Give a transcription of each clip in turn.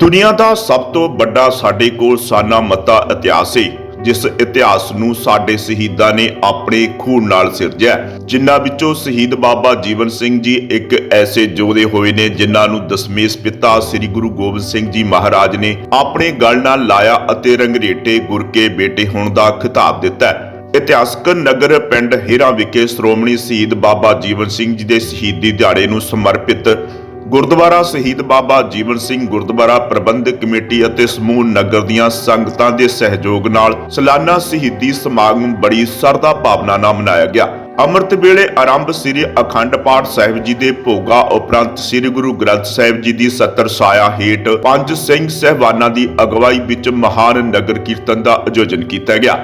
ਦੁਨੀਆ ਦਾ ਸਭ ਤੋਂ ਵੱਡਾ ਸਾਡੇ ਕੋਲ ਸਾਨਾ ਮਤਾ ਇਤਿਹਾਸ ਹੈ ਜਿਸ ਇਤਿਹਾਸ ਨੂੰ ਸਾਡੇ ਸ਼ਹੀਦਾਂ ਨੇ ਆਪਣੇ ਖੂਨ ਨਾਲ ਸਿਰਜਿਆ। ਜਿਨ੍ਹਾਂ ਵਿੱਚੋਂ ਸ਼ਹੀਦ ਬਾਬਾ ਜੀਵਨ ਸਿੰਘ ਜੀ ਇੱਕ ਐਸੇ ਯੋਧੇ ਹੋਏ ਨੇ, ਜਿਨ੍ਹਾਂ ਨੂੰ ਦਸ਼ਮੇਸ਼ ਪਿਤਾ ਸ੍ਰੀ ਗੁਰੂ ਗੋਬਿੰਦ ਸਿੰਘ ਜੀ ਮਹਾਰਾਜ ਨੇ ਆਪਣੇ ਗਲ ਨਾਲ ਲਾਇਆ ਅਤੇ ਰੰਗਰੇਟੇ ਗੁਰ ਕੇ ਬੇਟੇ ਹੋਣ ਦਾ ਖਿਤਾਬ ਦਿੱਤਾ। ਇਤਿਹਾਸਕ ਨਗਰ ਪਿੰਡ ਹੀਰਾ ਵਿਖੇ ਸ਼੍ਰੋਮਣੀ ਸ਼ਹੀਦ ਬਾਬਾ ਜੀਵਨ ਸਿੰਘ ਜੀ ਦੇ ਸ਼ਹੀਦੀ ਦਿਹਾੜੇ ਨੂੰ ਸਮਰਪਿਤ ਗੁਰਦੁਆਰਾ ਸ਼ਹੀਦ ਬਾਬਾ ਜੀਵਨ ਸਿੰਘ ਗੁਰਦੁਆਰਾ ਪ੍ਰਬੰਧਕ ਕਮੇਟੀ ਅਤੇ ਸਮੂਹ ਨਗਰ ਦੀਆਂ ਸੰਗਤਾਂ ਦੇ ਸਹਿਯੋਗ ਨਾਲ ਸਾਲਾਨਾ ਸ਼ਹੀਦੀ ਸਮਾਗਮ ਬੜੀ ਸਰਦਾ ਭਾਵਨਾ ਨਾਲ ਮਨਾਇਆ ਗਿਆ। ਅੰਮ੍ਰਿਤ ਵੇਲੇ ਆਰੰਭ ਸ੍ਰੀ ਅਖੰਡ ਪਾਠ ਸਾਹਿਬ ਜੀ ਦੇ ਭੋਗਾ ਉਪਰੰਤ ਸ੍ਰੀ ਗੁਰੂ ਗ੍ਰੰਥ ਸਾਹਿਬ ਜੀ ਦੀ 70 ਸਾਇਆ ਹੇਠ ਪੰਜ ਸਿੰਘ ਸਹਿਬਾਨਾਂ ਦੀ ਅਗਵਾਈ ਵਿੱਚ ਮਹਾਨ ਨਗਰ ਕੀਰਤਨ ਦਾ ਆਯੋਜਨ ਕੀਤਾ ਗਿਆ।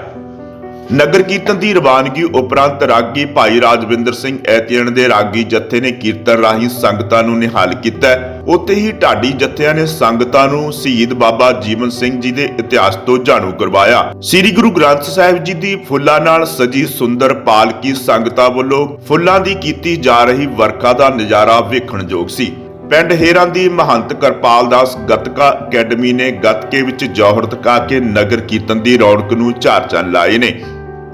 ਨਗਰ ਕੀਰਤਨ ਦੀ ਰਵਾਨਗੀ ਉਪਰੰਤ ਰਾਗੀ ਭਾਈ ਰਾਜਵਿੰਦਰ ਸਿੰਘ ਐਤੀਅਨ ਦੇ ਰਾਗੀ ਜਥੇ ਨੇ ਕੀਰਤਨ ਰਾਹੀਂ ਸੰਗਤਾਂ ਨੂੰ ਨਿਹਾਲ ਕੀਤਾ ਉੱਥੇ ਹੀ ਢਾਡੀ ਜਥਿਆਂ ਨੇ ਸੰਗਤਾਂ ਨੂੰ ਸ਼ਹੀਦ ਬਾਬਾ ਜੀਵਨ ਸਿੰਘ ਜੀ ਦੇ ਇਤਿਹਾਸ ਤੋਂ ਜਾਣੂ ਕਰਵਾਇਆ। ਸ੍ਰੀ ਗੁਰੂ ਗ੍ਰੰਥ ਸਾਹਿਬ ਜੀ ਦੀ ਫੁੱਲਾਂ ਨਾਲ ਸਜੀ ਸੁੰਦਰ ਪਾਲਕੀ ਸੰਗਤਾਂ ਵੱਲੋਂ ਫੁੱਲਾਂ ਦੀ ਕੀਤੀ ਜਾ ਰਹੀ ਵਰਖਾ ਦਾ ਨਜ਼ਾਰਾ ਵੇਖਣਯੋਗ ਸੀ। ਪਿੰਡ ਹੇਰਾਂ ਦੀ ਮਹੰਤ ਕਰਪਾਲ ਦਾਸ ਗਤਕਾ ਅਕੈਡਮੀ ਨੇ ਗੱਤਕੇ ਵਿੱਚ ਜੌਹਰ ਦਿਖਾ ਕੇ ਨਗਰ ਕੀਰਤਨ ਦੀ ਰੌਣਕ ਨੂੰ ਝਾਰ ਚੰਨ ਲਾਏ ਨੇ।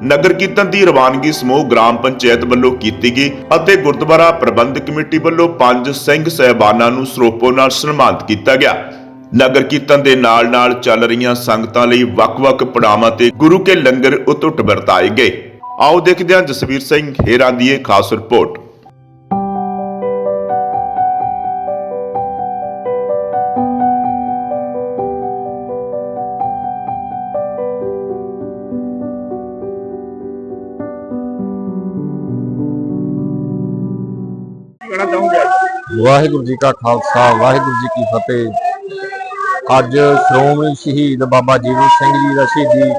ਨਗਰ ਕੀਰਤਨ ਦੀ ਰਵਾਨਗੀ ਸਮੂਹ ਗ੍ਰਾਮ ਪੰਚਾਇਤ ਵੱਲੋਂ ਕੀਤੀ ਗਈ ਅਤੇ ਗੁਰਦੁਆਰਾ ਪ੍ਰਬੰਧਕ ਕਮੇਟੀ ਵੱਲੋਂ ਪੰਜ ਸਿੰਘ ਸਹਿਬਾਨਾਂ ਨੂੰ ਸਰੋਪੋ ਨਾਲ ਸਨਮਾਨਿਤ ਕੀਤਾ ਗਿਆ। ਨਗਰ ਕੀਰਤਨ ਦੇ ਨਾਲ-ਨਾਲ ਚੱਲ ਰਹੀਆਂ ਸੰਗਤਾਂ ਲਈ ਵੱਖ-ਵੱਖ ਪੜਾਵਾਂ ਤੇ ਗੁਰੂ ਕੇ ਲੰਗਰ ਉਤੁੱਟ ਵਰਤਾਏ ਗਏ। ਆਓ ਦੇਖਦੇ ਹਾਂ ਜਸਵੀਰ ਸਿੰਘ ਹੇਰਾਂ ਦੀ ਇਹ ਖਾਸ ਰਿਪੋਰਟ। ਕਹਿਣਾ ਚਾਹੂੰਗਾ। ਵਾਹਿਗੁਰੂ ਜੀ ਕਾ ਖਾਲਸਾ, ਵਾਹਿਗੁਰੂ ਜੀ ਕੀ ਫਤਿਹ। ਅੱਜ ਸ਼੍ਰੋਮਣੀ ਸ਼ਹੀਦ ਬਾਬਾ ਜੀਵਨ ਸਿੰਘ ਜੀ ਦਾ ਸ਼ਹੀਦੀ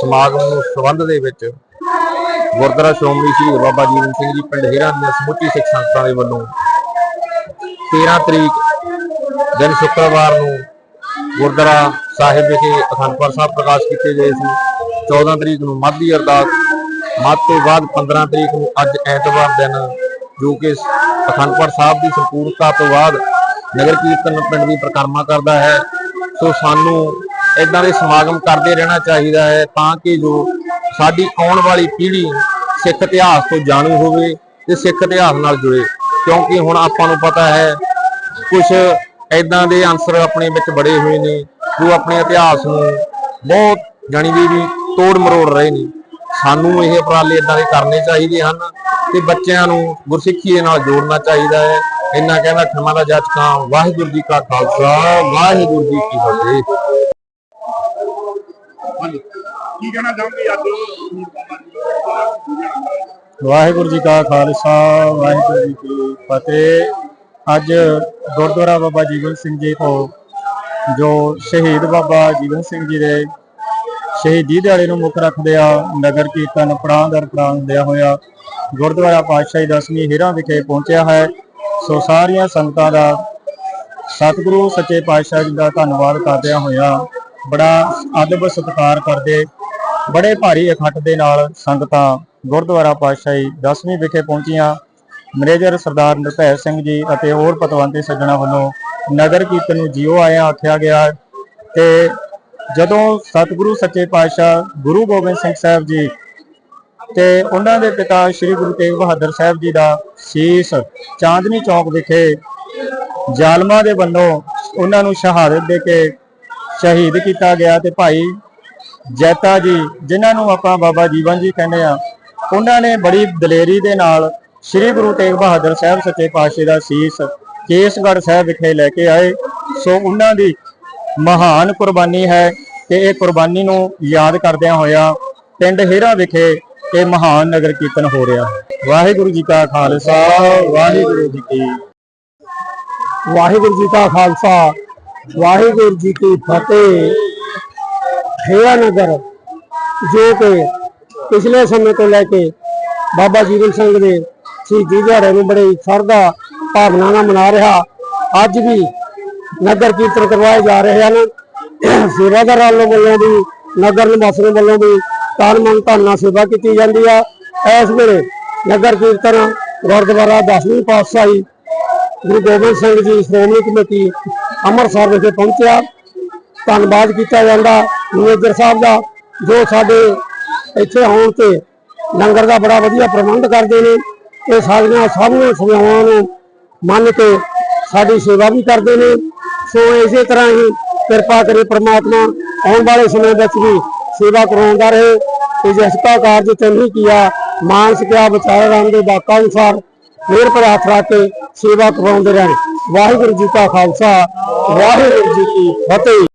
ਸਮਾਗਮ ਨੂੰ ਸੰਬੰਧ ਦੇ ਵਿੱਚ ਗੁਰਦੁਆਰਾ ਸ਼੍ਰੋਮਣੀ ਸ਼ਹੀਦ ਬਾਬਾ ਜੀਵਨ ਸਿੰਘ ਜੀ ਪਿੰਡ ਹੀਰਾਂ ਦੀਆਂ ਸਮੁੱਚੀ ਸਿੱਖ ਸੰਗਤਾਂ ਦੇ ਵੱਲੋਂ 13 ਤਰੀਕ ਦਿਨ ਸ਼ੁੱਕਰਵਾਰ ਨੂੰ ਗੁਰਦੁਆਰਾ ਸਾਹਿਬ ਵਿਖੇ ਅਖੰਡ ਸਾਹਿਬ ਪ੍ਰਕਾਸ਼ ਕੀਤੇ ਗਏ ਸੀ। 14 ਤਰੀਕ ਨੂੰ ਮਾਧੀ ਅਰਦਾਸ ਮੱਧ ਤੋਂ ਬਾਅਦ 15 ਤਰੀਕ ਨੂੰ ਅੱਜ ਐਤਵਾਰ ਦਿਨ ਜੋ ਕਿ ਅਖੰਡ ਸਾਹਿਬ ਦੀ ਸੰਪੂਰਨਤਾ ਤੋਂ ਬਾਅਦ ਨਗਰ ਕੀਰਤਨ ਪਿੰਡ ਦੀ ਪ੍ਰਕਰਮਾ ਕਰਦਾ ਹੈ। ਸੋ ਸਾਨੂੰ ਇਦਾਂ ਦੇ ਸਮਾਗਮ ਕਰਦੇ ਰਹਿਣਾ ਚਾਹੀਦਾ ਹੈ ਤਾਂ ਕਿ ਜੋ ਸਾਡੀ ਆਉਣ ਵਾਲੀ ਪੀੜ੍ਹੀ ਸਿੱਖ ਇਤਿਹਾਸ ਤੋਂ ਜਾਣੂ ਹੋਵੇ ਤੇ ਸਿੱਖ ਇਤਿਹਾਸ ਨਾਲ ਜੁੜੇ। ਕਿਉਂਕਿ ਹੁਣ ਆਪਾਂ ਨੂੰ ਪਤਾ ਹੈ ਕੁਝ ਐਦਾਂ ਦੇ ਅਨਸਰ ਆਪਣੇ ਵਿੱਚ ਬੜੇ ਹੋਏ ਨੇ ਜੋ ਆਪਣੇ ਇਤਿਹਾਸ ਨੂੰ ਬਹੁਤ ਜਾਣੀ ਦੀ ਵੀ ਤੋੜ ਮਰੋੜ ਰਹੇ ਨੇ। ਸਾਨੂੰ ਇਹ ਉਪਰਾਲੇ ਇਦਾਂ ਦੇ ਕਰਨੇ ਚਾਹੀਦੇ ਹਨ ਤੇ ਬੱਚਿਆਂ ਨੂੰ ਗੁਰਸਿੱਖੀ ਦੇ ਨਾਲ ਜੋੜਨਾ ਚਾਹੀਦਾ ਹੈ। ਇੰਨਾ ਕਹਿੰਦਾ ਖਮਾ ਦਾ ਜੱਜਕਾਂ ਵਾਹਿਗੁਰੂ ਜੀ ਕਾ ਖਾਲਸਾ ਵਾਹਿਗੁਰੂ ਜੀ ਕੀ ਫਤਿਹ। ਕੀ ਕਹਿਣਾ ਚਾਹੂੰਗੇ ਅੱਜ? ਵਾਹਿਗੁਰੂ ਜੀ ਕਾ ਖਾਲਸਾ ਵਾਹਿਗੁਰੂ ਜੀ ਕੀ ਫਤਿਹ। ਅੱਜ ਗੁਰਦੁਆਰਾ ਬਾਬਾ ਜੀਵਨ ਸਿੰਘ ਜੀ ਤੋਂ ਜੋ ਸ਼ਹੀਦ ਬਾਬਾ ਜੀਵਨ ਸਿੰਘ ਜੀ ਦੇ ਸ਼ਹੀਦੀ ਦਿਹਾੜੇ ਨੂੰ ਮੁੱਖ ਰੱਖਦੇ ਆ, ਨਗਰ ਕੀਰਤਨ ਪ੍ਰਾਣ ਦਰ ਪ੍ਰਾਣ ਦਿਆ ਹੋਇਆ। ਗੁਰਦੁਆਰਾ ਪਾਤਸ਼ਾਹੀ ਦਸਵੀਂ ਹੀਰਾ ਵਿਖੇ ਪਹੁੰਚਿਆ ਹੈ। ਸੋ ਸਾਰੀਆਂ ਸੰਗਤਾਂ ਦਾ ਸਤਿਗੁਰੂ, ਸੱਚੇ ਪਾਤਸ਼ਾਹ ਜੀ ਦਾ ਧੰਨਵਾਦ ਕਰਦਿਆਂ ਹੋਇਆ ਬੜਾ ਅਦਬ ਸਤਿਕਾਰ ਕਰਦੇ, ਬੜੇ ਭਾਰੀ ਇਕੱਠ ਦੇ ਨਾਲ ਸੰਗਤਾਂ ਗੁਰਦੁਆਰਾ ਪਾਤਸ਼ਾਹੀ 10ਵੀਂ ਵਿਖੇ ਪਹੁੰਚੀਆਂ। ਮੈਨੇਜਰ ਸਰਦਾਰ ਨਿਰਭੈ ਸਿੰਘ ਜੀ ਅਤੇ ਹੋਰ ਪਤਵੰਤੇ ਸੱਜਣਾ ਵੱਲੋਂ ਨਗਰ ਕੀਰਤਨ ਨੂੰ ਜਿਉ ਆਇਆ ਆਖਿਆ ਗਿਆ ਤੇ ਜਦੋਂ ਸਤਿਗੁਰੂ ਸੱਚੇ ਪਾਤਸ਼ਾਹ ਗੁਰੂ ਗੋਬਿੰਦ ਸਿੰਘ ਸਾਹਿਬ ਜੀ ਤੇ ਉਹਨਾਂ ਦੇ ਪਿਤਾ ਸ੍ਰੀ ਗੁਰੂ ਤੇਗ ਬਹਾਦਰ ਸਾਹਿਬ ਜੀ ਦਾ ਸੀਸ ਚਾਂਦਨੀ ਚੌਕ ਵਿਖੇ ਜ਼ਾਲਮਾਂ ਦੇ ਵੱਲੋਂ ਉਹਨਾਂ ਨੂੰ ਸ਼ਹਾਦਤ ਦੇ ਕੇ ਸ਼ਹੀਦ ਕੀਤਾ ਗਿਆ ਤੇ ਭਾਈ ਜੈਤਾ ਜੀ, ਜਿਨ੍ਹਾਂ ਨੂੰ ਆਪਾਂ ਬਾਬਾ ਜੀਵਨ ਜੀ ਕਹਿੰਦੇ ਆ ਉਹਨਾਂ ਨੇ ਬੜੀ ਦਲੇਰੀ ਦੇ ਨਾਲ ਸ੍ਰੀ ਗੁਰੂ ਤੇਗ ਬਹਾਦਰ ਸਾਹਿਬ ਸੱਚੇ ਪਾਤਸ਼ਾਹ ਦਾ ਸੀਸ ਕੇਸਗੜ੍ਹ ਸਾਹਿਬ ਵਿਖੇ ਲੈ ਕੇ ਆਏ। ਸੋ ਉਹਨਾਂ ਦੀ ਮਹਾਨ ਕੁਰਬਾਨੀ ਹੈ ਤੇ ਇਹ ਕੁਰਬਾਨੀ ਨੂੰ ਯਾਦ ਕਰਦਿਆਂ ਹੋਇਆ ਪਿੰਡ ਹੇਰਾ ਵਿਖੇ ਇਹ ਮਹਾਨ ਨਗਰ ਕੀਰਤਨ ਹੋ ਰਿਹਾ ਹੈ। ਵਾਹਿਗੁਰੂ ਜੀ ਕਾ ਖਾਲਸਾ, ਵਾਹਿਗੁਰੂ ਜੀ ਕੀ ਵਾਹਿਗੁਰੂ ਜੀ ਕਾ ਖਾਲਸਾ, ਵਾਹਿਗੁਰੂ ਜੀ ਕੀ ਫਤਿਹ। ਹੇਰਾ ਨਗਰ, ਜੋ ਕਿ ਪਿਛਲੇ ਸਮੇਂ ਤੋਂ ਲੈ ਕੇ ਬਾਬਾ ਜੀਵਨ ਸਿੰਘ ਦੇ ਸ਼ਹੀਦੀ ਦਿਹਾੜੇ ਨੂੰ ਬੜੇ ਸ਼ਰਧਾ ਭਾਵਨਾ ਨਾਲ ਮਨਾ ਰਿਹਾ, ਅੱਜ ਵੀ ਨਗਰ ਕੀਰਤਨ ਕਰਵਾਏ ਜਾ ਰਹੇ ਹਨ। ਸੇਵਾਦਾਰ ਵੱਲੋਂ ਵੀ, ਨਗਰ ਨਿਵਾਸੀਆਂ ਵੱਲੋਂ ਵੀ ਤਨ ਮਨ ਧਨ ਨਾਲ ਸੇਵਾ ਕੀਤੀ ਜਾਂਦੀ ਆ। ਇਸ ਵੇਲੇ ਨਗਰ ਕੀਰਤਨ ਗੁਰਦੁਆਰਾ ਦਸਵੀਂ ਪਾਤਸ਼ਾਹੀ ਗੁਰੂ ਗੋਬਿੰਦ ਸਿੰਘ ਜੀ ਸ਼੍ਰੋਮਣੀ ਕਮੇਟੀ ਅੰਮ੍ਰਿਤਸਰ ਵਿਖੇ ਪਹੁੰਚਿਆ। ਧੰਨਵਾਦ ਕੀਤਾ ਜਾਂਦਾ ਮੈਨੇਜਰ ਸਾਹਿਬ ਦਾ, ਜੋ ਸਾਡੇ ਇੱਥੇ ਆਉਣ ਤੇ ਲੰਗਰ ਦਾ ਬੜਾ ਵਧੀਆ ਪ੍ਰਬੰਧ ਕਰਦੇ ਨੇ। ਇਹ ਸਾਡੀਆਂ ਸਾਰੀਆਂ ਸੇਵਾਵਾਂ ਨੂੰ ਮੰਨ ਕੇ ਸਾਡੀ ਸੇਵਾ ਵੀ ਕਰਦੇ ਨੇ। ਸੋ ਇਸੇ ਤਰ੍ਹਾਂ ਹੀ ਕਿਰਪਾ ਕਰੇ ਪ੍ਰਮਾਤਮਾ ਆਉਣ ਵਾਲੇ ਸਮੇਂ ਵਿੱਚ ਵੀ ਸੇਵਾ ਕਰਵਾਉਂਦਾ ਰਹੇ ਤੇ ਜਿਸ ਕਾਰਜ ਤੈਨੂੰ ਕੀਆ ਮਾਨਸ ਕਿਆ ਵਿਚਾਰ ਰਾਮ ਦੇ ਵਾਕਾਂ ਅਨੁਸਾਰ ਮੇਰ ਪਰ ਹੱਥ ਰੱਖ ਕੇ ਸੇਵਾ ਕਰਵਾਉਂਦੇ ਰਹਿਣ। ਵਾਹਿਗੁਰੂ ਜੀ ਕਾ ਖਾਲਸਾ, ਵਾਹਿਗੁਰੂ ਜੀ ਕੀ ਫਤਿਹ।